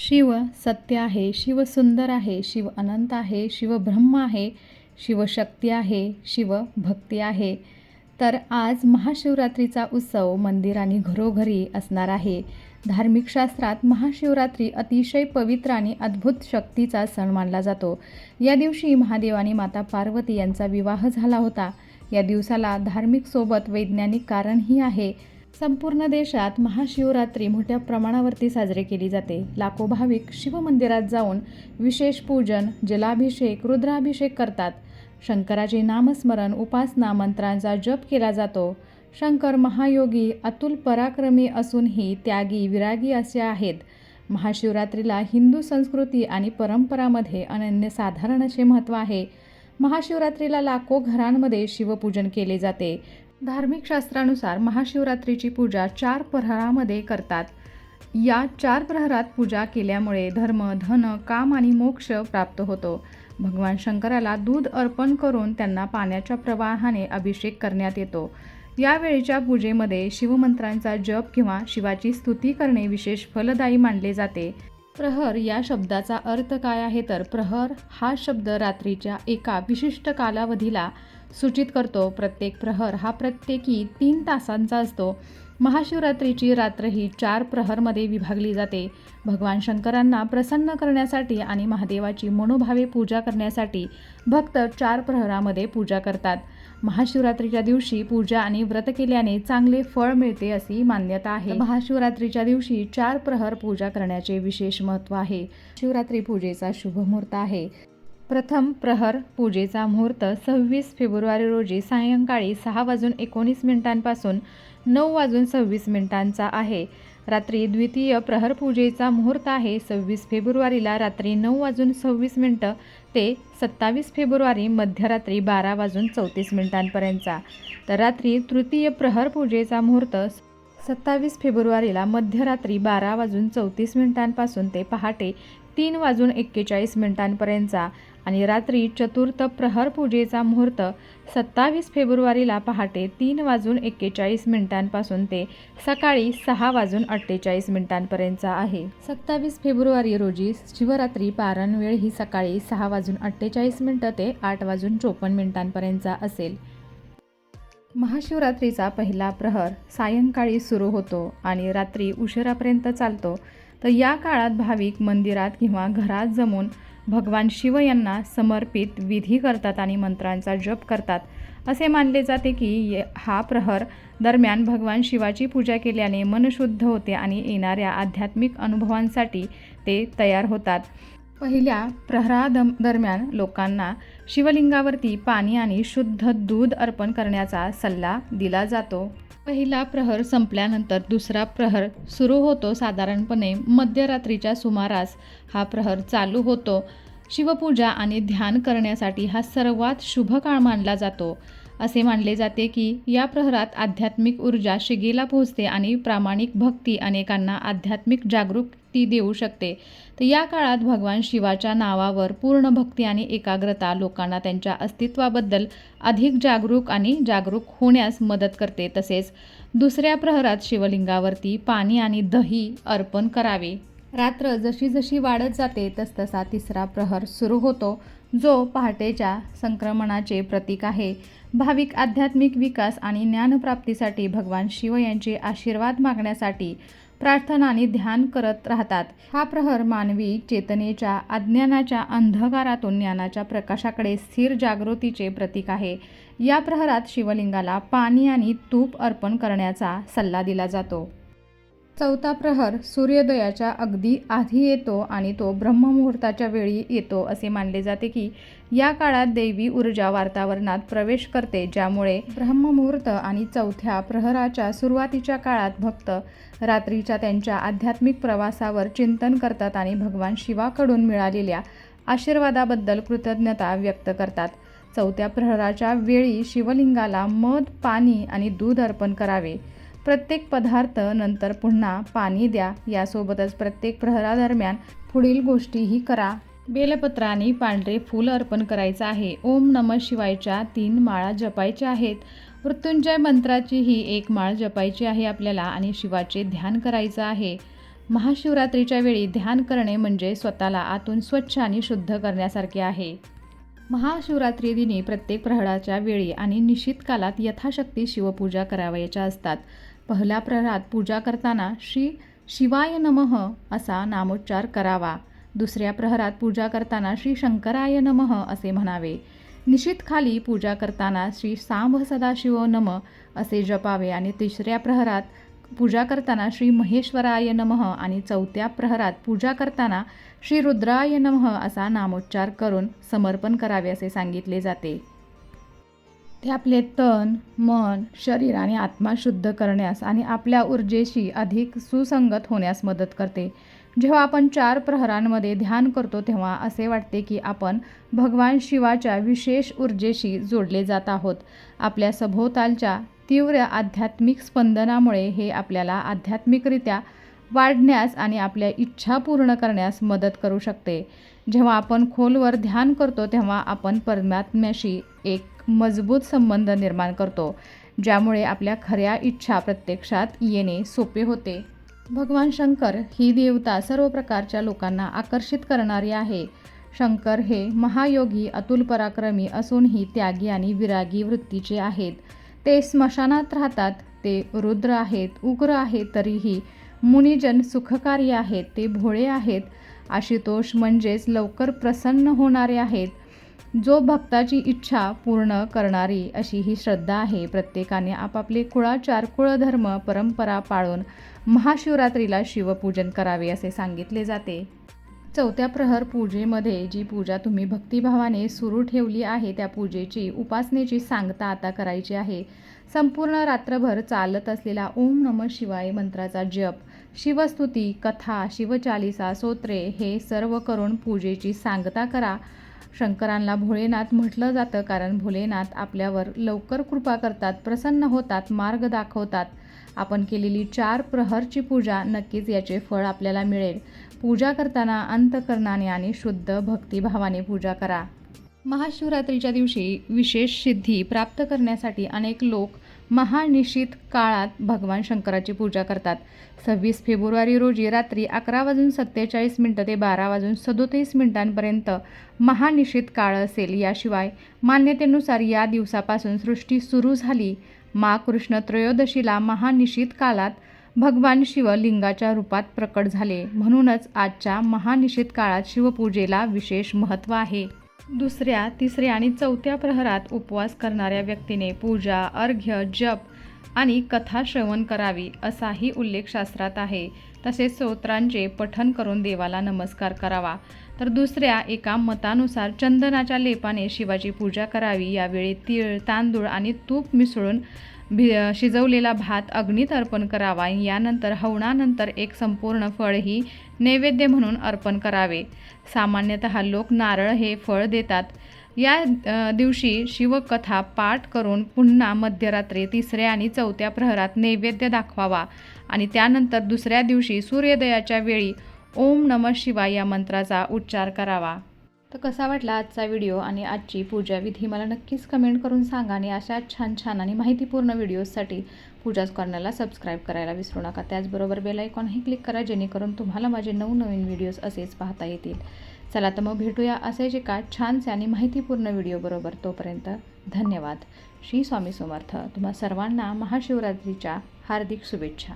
शिव सत्य आहे शिव सुंदर आहे शिव अनंत आहे शिव ब्रह्म आहे शिवशक्ती आहे शिव भक्ती आहे. तर आज महाशिवरात्रीचा उत्सव मंदिर आणि घरोघरी असणार आहे. धार्मिक शास्त्रात महाशिवरात्री अतिशय पवित्र आणि अद्भुत शक्तीचा सण मानला जातो. या दिवशी महादेव आणि माता पार्वती यांचा विवाह झाला होता. या दिवसाला धार्मिक सोबत वैज्ञानिक कारणही आहे. संपूर्ण देशात महाशिवरात्री मोठ्या प्रमाणावरती साजरी केली जाते. लाखो भाविक शिवमंदिरात जाऊन विशेष पूजन जलाभिषेक रुद्राभिषेक करतात. शंकराचे नामस्मरण उपासना मंत्रांचा जप केला जातो. शंकर महायोगी अतुल पराक्रमी असूनही त्यागी विरागी असे आहेत. महाशिवरात्रीला हिंदू संस्कृती आणि परंपरामध्ये अनन्यसाधारण असे महत्त्व आहे. महाशिवरात्रीला लाखो घरांमध्ये शिवपूजन केले जाते. धार्मिक शास्त्रानुसार महाशिवरात्रीची पूजा चार प्रहरामध्ये करतात. या चार प्रहरात पूजा केल्यामुळे धर्म धन काम आणि मोक्ष प्राप्त होतो. भगवान शंकराला दूध अर्पण करून त्यांना पाण्याच्या प्रवाहाने अभिषेक करण्यात येतो. यावेळीच्या पूजेमध्ये शिवमंत्रांचा जप किंवा शिवाची स्तुती करणे विशेष फलदायी मानले जाते. प्रहर या शब्दाचा अर्थ काय आहे? तर प्रहर हा शब्द रात्रीच्या एका विशिष्ट कालावधीला सूचित करतो प्रत्येक प्रहर हा प्रत्येकी तीन तासांचा असतो. महाशिवरात्रीची रात्र ही चार प्रहरमध्ये विभागली जाते. भगवान शंकरांना प्रसन्न करण्यासाठी आणि महादेवाची मनोभावे पूजा करण्यासाठी भक्त चार प्रहरामध्ये पूजा करतात. महाशिवरात्रीच्या दिवशी पूजा आणि व्रत केल्याने चांगले फळ मिळते अशी मान्यता आहे. महाशिवरात्रीच्या दिवशी चार प्रहर पूजा करण्याचे विशेष महत्त्व आहे. शिवरात्री पूजेचा शुभ मुहूर्त आहे. प्रथम प्रहर पूजेचा मुहूर्त सव्वीस फेब्रुवारी रोजी सायंकाळी सहा वाजून एकोणीस मिनिटांपासून नऊ वाजून सव्वीस मिनिटांचा आहे. रात्री द्वितीय प्रहर पूजेचा मुहूर्त आहे. सव्वीस फेब्रुवारीला रात्री नऊ वाजून सव्वीस मिनटं ते सत्तावीस फेब्रुवारी मध्यरात्री बारा वाजून चौतीस मिनिटांपर्यंतचा. तर रात्री तृतीय प्रहर पूजेचा मुहूर्त सत्तावीस फेब्रुवारीला मध्यरात्री बारा वाजून चौतीस मिनिटांपासून ते पहाटे तीन वाजून एक्केचाळीस मिनिटांपर्यंतचा. आणि रात्री चतुर्थ प्रहर पूजेचा मुहूर्त सत्तावीस फेब्रुवारीला पहाटे तीन वाजून एक्केचाळीस मिनिटांपासून ते सकाळी सहा वाजून अठ्ठेचाळीस मिनिटांपर्यंतचा आहे. सत्तावीस फेब्रुवारी रोजी शिवरात्री पारण वेळ ही सकाळी सहा वाजून अठ्ठेचाळीस मिनटं ते आठ वाजून चोपन्न मिनिटांपर्यंतचा असेल. महाशिवरात्रीचा पहिला प्रहर सायंकाळी सुरू होतो आणि रात्री उशिरापर्यंत चालतो. तर या काळात भाविक मंदिरात किंवा घरात जमून भगवान शिव यांना समर्पित विधी करतात आणि मंत्रांचा जप करतात. असे मानले जाते की ये- हा प्रहर दरम्यान भगवान शिवाची पूजा केल्याने मन शुद्ध होते आणि येणाऱ्या आध्यात्मिक अनुभवांसाठी ते तयार होतात. पहिल्या प्रहरादम दरम्यान लोकांना शिवलिंगावरती पाणी आणि शुद्ध दूध अर्पण करण्याचा सल्ला दिला जातो. पहिला प्रहर संपल्यानंतर दुसरा प्रहर सुरू होतो साधारणपणे मध्यरात्रीच्या सुमारास. हा प्रहर चालू होतो. शिवपूजा आणि ध्यान करण्यासाठी हा सर्वात शुभ काळ मानला जातो. असे मानले जाते की या प्रहरात आध्यात्मिक ऊर्जा शिगेला पोहोचते आणि प्रामाणिक भक्ती अनेकांना आध्यात्मिक जागरूकती देऊ शकते. तर या काळात भगवान शिवाच्या नावावर पूर्ण भक्ती आणि एकाग्रता लोकांना त्यांच्या अस्तित्वाबद्दल अधिक जागरूक आणि जागरूक होण्यास मदत करते. तसेच दुसऱ्या प्रहरात शिवलिंगावरती पाणी आणि दही अर्पण करावे. रात्र जशी जशी वाढत जाते तसतसा तिसरा प्रहर सुरू होतो जो पहाटेच्या संक्रमणाचे प्रतीक आहे. भाविक आध्यात्मिक विकास आणि ज्ञानप्राप्तीसाठी भगवान शिव यांचे आशीर्वाद मागण्यासाठी प्रार्थना आणि ध्यान करत राहतात. हा प्रहर मानवी चेतनेच्या अज्ञानाच्या अंधकारातून ज्ञानाच्या प्रकाशाकडे स्थिर जागृतीचे प्रतीक आहे. या प्रहरात शिवलिंगाला पाणी आणि तूप अर्पण करण्याचा सल्ला दिला जातो. चौथा प्रहर सूर्योदयाच्या अगदी आधी येतो आणि तो ब्रह्ममुहूर्ताच्या वेळी येतो असे मानले जाते की या काळात दैवी ऊर्जा वातावरणात प्रवेश करते ज्यामुळे ब्रह्ममुहूर्त आणि चौथ्या प्रहराच्या सुरुवातीच्या काळात भक्त रात्रीच्या त्यांच्या आध्यात्मिक प्रवासावर चिंतन करतात आणि भगवान शिवाकडून मिळालेल्या आशीर्वादाबद्दल कृतज्ञता व्यक्त करतात. चौथ्या प्रहराच्या वेळी शिवलिंगाला मध पाणी आणि दूध अर्पण करावे. प्रत्येक पदार्थ नंतर पुन्हा पाणी द्या. यासोबतच प्रत्येक प्रहरादरम्यान पुढील गोष्टीही करा. बेलपत्र आणि पांढरे फूल अर्पण करायचं आहे. ओम नम शिवायच्या तीन माळा जपायच्या आहेत. मृत्युंजय मंत्राची ही एक माळ जपायची आहे आपल्याला आणि शिवाचे ध्यान करायचं आहे. महाशिवरात्रीच्या वेळी ध्यान करणे म्हणजे स्वतःला आतून स्वच्छ आणि शुद्ध करण्यासारखे आहे. महाशिवरात्री दिनी प्रत्येक प्रहराच्या वेळी आणि निश्चित कालात यथाशक्ती शिवपूजा करावयाच्या असतात. पहिल्या प्रहरात पूजा करताना श्री शिवाय नमः असा नामोच्चार करावा. दुसऱ्या प्रहरात पूजा करताना श्री शंकराय नमः असे म्हणावे. निशित खाली पूजा करताना श्री सांभ सदाशिव नम असे जपावे आणि तिसऱ्या प्रहरात पूजा करताना श्री महेश्वराय नमः आणि चौथ्या प्रहरात पूजा करताना श्री रुद्राय नमः असा नामोच्चार करून समर्पण करावे असे सांगितले जाते. ते आपले तन मन शरीर आणि आत्मा शुद्ध करण्यास आणि आपल्या ऊर्जेशी अधिक सुसंगत होण्यास मदत करते. जेव्हा आपण चार प्रहरांमध्ये ध्यान करतो तेव्हा असे वाटते की आपण भगवान शिवाच्या विशेष ऊर्जेशी जोडले जात आहोत. आपल्या सभोवतालच्या तीव्र आध्यात्मिक स्पंदनामुळे हे आपल्याला आध्यात्मिकरित्या वाढण्यास आणि आपल्या इच्छा पूर्ण करण्यास मदत करू शकते. जेव्हा आपण खोलवर ध्यान करतो तेव्हा आपण परमात्म्याशी एक मजबूत संबंध निर्माण करतो ज्यामुळे आपल्या खऱ्या इच्छा प्रत्यक्षात येणे सोपे होते. भगवान शंकर ही देवता सर्व प्रकारच्या लोकांना आकर्षित करणारी आहे. शंकर हे महायोगी अतुल पराक्रमी असूनही त्यागी आणि विरागी वृत्तीचे आहेत. ते स्मशानात राहतात ते रुद्र आहेत उग्र आहेत तरीही मुनिजन सुखकारी आहेत ते भोळे आहेत. आशुतोष म्हणजेच लवकर प्रसन्न होणारे आहेत. जो भक्ताची इच्छा पूर्ण करणारी अशी ही श्रद्धा आहे. प्रत्येकाने आपापले कुळाचार कुळधर्म परंपरा पाळून महाशिवरात्रीला शिवपूजन करावे असे सांगितले जाते. चौथ्या प्रहर पूजेमध्ये जी पूजा तुम्ही भक्तिभावाने सुरू ठेवली आहे त्या पूजेची उपासनेची सांगता आता करायची आहे. संपूर्ण रात्रभर चालत असलेला ओम नम शिवाय मंत्राचा जप शिवस्तुती कथा शिवचालिसा सोत्रे हे सर्व करून पूजेची सांगता करा. शंकरांना भोलेनाथ म्हटलं जातं कारण भोलेनाथ आपल्यावर लवकर कृपा करतात प्रसन्न होतात मार्ग दाखवतात. आपण केलेली चार प्रहरची पूजा नक्कीच याचे फळ आपल्याला मिळेल. पूजा करताना अंतकरणाने आणि शुद्ध भक्तिभावाने पूजा करा. महाशिवरात्रीच्या दिवशी विशेष सिद्धी प्राप्त करण्यासाठी अनेक लोक महानिशित काळात भगवान शंकराची पूजा करतात. सव्वीस फेब्रुवारी रोजी रात्री अकरा वाजून सत्तेचाळीस मिनटं ते बारा वाजून सदोतीस मिनिटांपर्यंत महानिशित काळ असेल. याशिवाय मान्यतेनुसार या दिवसापासून सृष्टी सुरू झाली. मा कृष्ण त्रयोदशीला महानिशित काळात भगवान शिव लिंगाच्या रूपात प्रकट झाले. म्हणूनच आजच्या महानिशित काळात शिवपूजेला विशेष महत्त्व आहे. दुसऱ्या तिसऱ्या आणि चौथ्या प्रहरात उपवास करणाऱ्या व्यक्तीने पूजा अर्घ्य जप आणि कथा श्रवण करावी असाही उल्लेख शास्त्रात आहे. तसेच स्तोत्रांचे पठन करून देवाला नमस्कार करावा. तर दुसऱ्या एका मतानुसार चंदनाच्या लेपाने शिवाची पूजा करावी. यावेळी तीळ तांदूळ आणि तूप मिसळून भि शिजवलेला भात अग्नीत अर्पण करावा. यानंतर हवनानंतर एक संपूर्ण फळही नैवेद्य म्हणून अर्पण करावे. सामान्यतः लोक नारळ हे फळ देतात. या दिवशी शिवकथा पाठ करून पुन्हा मध्यरात्री तिसऱ्या आणि चौथ्या प्रहरात नैवेद्य दाखवावा आणि त्यानंतर दुसऱ्या दिवशी सूर्योदयाच्या वेळी ओम नम शिवाय या मंत्राचा उच्चार करावा. तर कसा वाटला आजचा व्हिडिओ आणि आजची पूजा विधी मला नक्कीच कमेंट करून सांगा आणि अशा छान छान आणि माहितीपूर्ण व्हिडिओजसाठी पूजा कॉर्नरला सबस्क्राईब करायला विसरू नका. त्याचबरोबर बेल आयकॉनही क्लिक करा जेणेकरून तुम्हाला माझे नवनवीन व्हिडिओज असेच पाहता येतील. चला तर मग भेटूया असेच एका छानसे आणि माहितीपूर्ण व्हिडिओबरोबर तोपर्यंत. धन्यवाद. श्री स्वामी समर्थ. तुम्हा सर्वांना महाशिवरात्रीच्या हार्दिक शुभेच्छा.